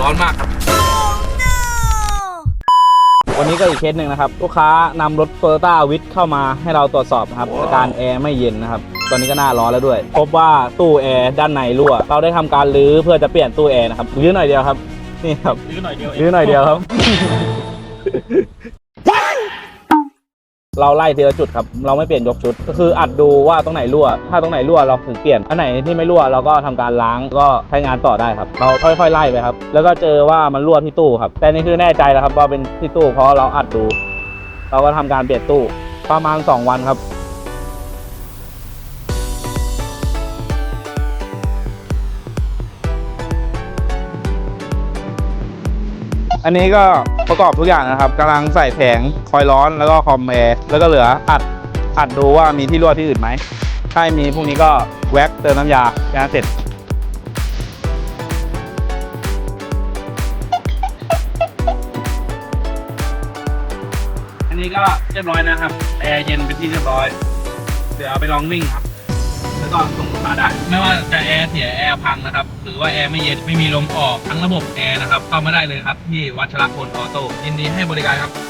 ร้อนมากครับวันนี้ก็อีกเคสหนึ่งนะครับ ลูกค้านำรถโตโยต้าวิทเข้ามาให้เราตรวจสอบนะครับ อาการแอร์ไม่เย็นนะครับ ตอนนี้ก็หน้าร้อนแล้วด้วย พบว่าตู้แอร์ด้านในรั่ว เราได้ทำการรื้อเพื่อจะเปลี่ยนตู้แอร์นะครับรื้อหน่อยเดียวครับ นี่ครับยื้อหน่อยเดียวเองรื้อหน่อยเดียวครับ เราไล่ทีละจุดครับ เราไม่เปลี่ยนยกชุด ก็คืออัดดูว่าตรงไหนรั่ว ถ้าตรงไหนรั่วเราถึงเปลี่ยน อันไหนที่ไม่รั่วเราก็ทำการล้างก็ใช้งานต่อได้ครับ เราค่อยๆไล่ไปครับ แล้วก็เจอว่ามันรั่วที่ตู้ครับ แต่นี่คือแน่ใจแล้วครับว่าเป็นที่ตู้เพราะเราอัดดู เราก็ทำการเปลี่ยนตู้ประมาณ 2 วันครับ อันนี้ก็ประกอบทุกอย่างนะครับกำลังใส่แผงคอยร้อนแล้วก็คอมแอร์แล้วก็เหลืออัดอัดดูว่ามีที่รั่วที่อื่นไหมถ้ามีพวกนี้ก็แว็กเติมน้ำยางานเสร็จอันนี้ก็เรียบร้อยนะครับแอร์เย็นเป็นที่เรียบร้อย เดี๋ยวเอาไปลองวิ่งครับ แล้วก็ส่งลูกค้าได้ ไม่ว่าจะแอร์เสียแอร์พังนะครับ รือว่าแอร์ไม่เย็นไม่มีลมออกทั้งระบบแอร์นะครับเข้ามาได้เลยครับที่วัชรพลออโต้ยินดีให้บริการครับ